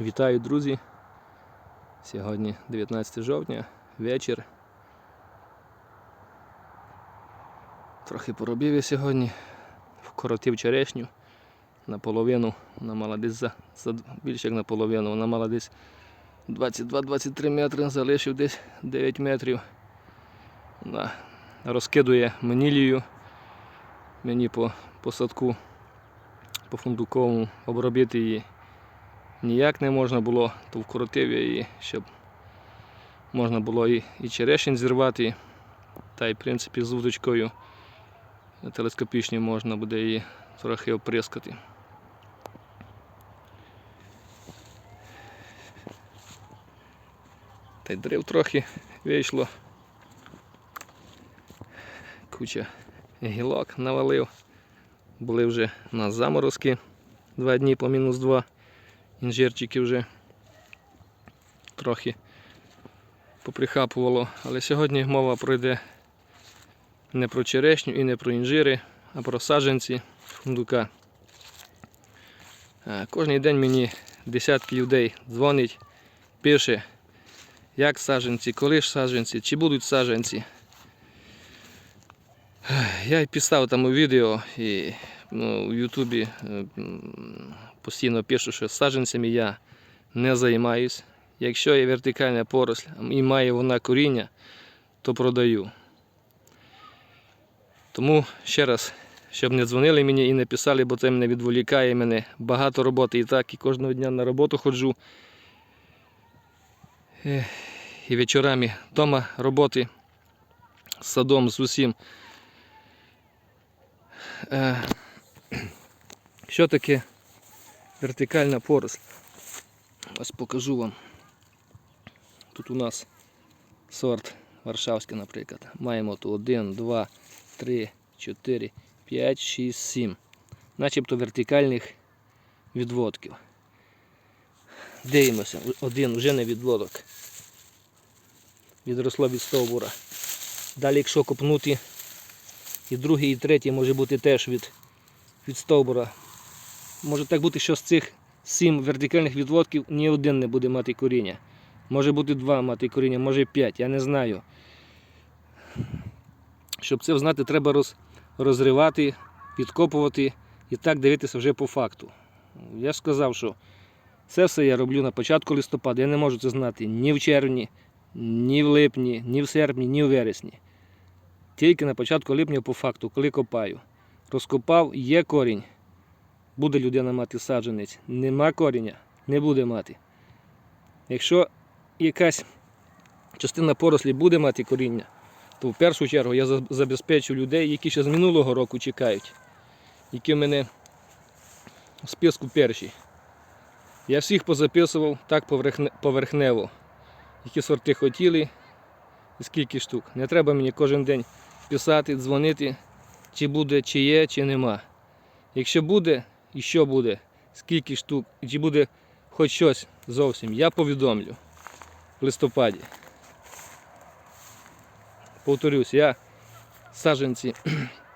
Вітаю, друзі! Сьогодні 19 жовтня, вечір. Трохи поробив я сьогодні, вкоротив черешню наполовину. Вона мала десь за, за більше як наполовину, вона мала десь 22-23 метри, залишив десь 9 метрів. Вона розкидує манілію мені по посадку, по фундуковому обробити її ніяк не можна було, то вкоротив я її, щоб можна було і, і черешень зірвати, та й в принципі з вудочкою телескопічною можна буде її трохи оприскати. Та й дрив трохи вийшло. Куча гілок навалив. Були вже на заморозки два дні по мінус два інжирчики вже трохи поприхапувало. Але сьогодні мова пройде не про черешню і не про інжири, а про саджанці фундука. Е, Кожний день мені десятки людей дзвонить, пише, як саджанці, коли ж саджанці, чи будуть саджанці. Я писав там у відео і ну, у Ютубі е, постійно пишу, що саджанцями я не займаюсь. Якщо є вертикальна поросль і має вона коріння, то продаю. Тому ще раз, щоб не дзвонили мені і не писали, бо це мене відволікає мене. Багато роботи і так, і кожного дня на роботу ходжу. І вечорами вдома роботи з садом, з усім. Е, Що таке вертикальна поросль? Ось покажу вам. Тут у нас сорт Варшавський, наприклад. Маємо тут 1, 2, 3, 4, 5, 6, 7. Начебто вертикальних відводків. Дивимося, один вже не відводок. Відросло від стовбура. Далі, якщо копнути, і другий, і третій може бути теж від, від стовбура. Може так бути, що з цих сім вертикальних відводків ні один не буде мати коріння. Може бути два мати коріння, може п'ять, я не знаю. Щоб це знати, треба роз, розривати, підкопувати і так дивитися вже по факту. Я ж сказав, що це все я роблю на початку листопада. Я не можу це знати ні в червні, ні в липні, ні в серпні, ні в вересні. Тільки на початку липня по факту, коли копаю. Розкопав, є корінь. Буде людина мати саджанець. Нема коріння, не буде мати. Якщо якась частина порослі буде мати коріння, то в першу чергу я забезпечу людей, які ще з минулого року чекають, які в мене в списку перші. Я всіх позаписував так поверхнево, які сорти хотіли і скільки штук. Не треба мені кожен день писати, дзвонити, чи буде, чи є, чи нема. Якщо буде, і що буде, скільки штук, чи буде хоч щось зовсім, я повідомлю в листопаді. Повторюсь, я саджанці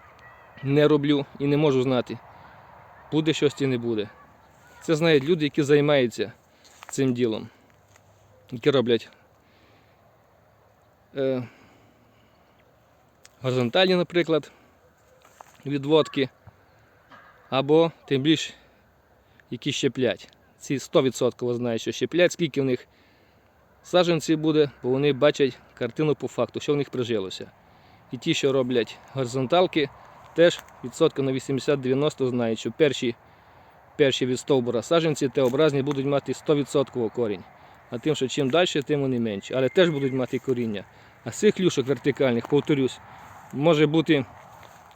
не роблю і не можу знати, буде щось чи не буде. Це знають люди, які займаються цим ділом, які роблять е, горизонтальні, наприклад, відводки, або тим більш які щеплять. Ці 100% знають, що щеплять, скільки в них саджанців буде, бо вони бачать картину по факту, що в них прижилося. І ті, що роблять горизонталки, теж відсотка на 80-90 знають, що перші, перші від стовбура саджанці Т-образні будуть мати 100% корінь. А тим, що чим далі, тим вони менші. Але теж будуть мати коріння. А з цих клюшок вертикальних, повторюсь, може бути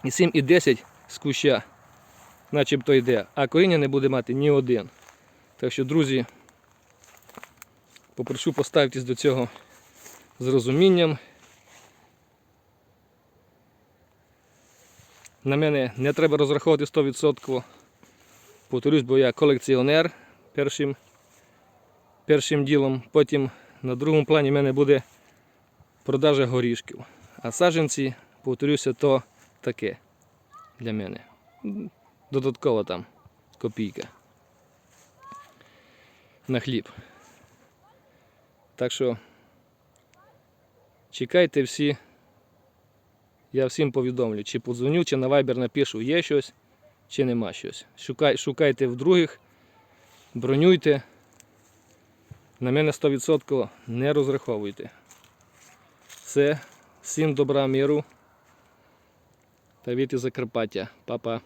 і 7, і 10 з куща, начебто йде, а коріння не буде мати ні один. Так що, друзі, попрошу поставитись до цього з розумінням. На мене не треба розраховувати 100%. Повторюсь, бо я колекціонер першим, першим ділом. Потім на другому плані в мене буде продажа горішків. А саджанці, повторюся, то таке для мене. Додатково там копійка. на хліб. Так що чекайте всі. Я всім повідомлю, чи подзвоню, чи на Viber напишу, є щось, чи нема щось. Шукай, шукайте в других, бронюйте. На мене 100% не розраховуйте. Все, всім добра, миру та віти Закарпаття. Па-па.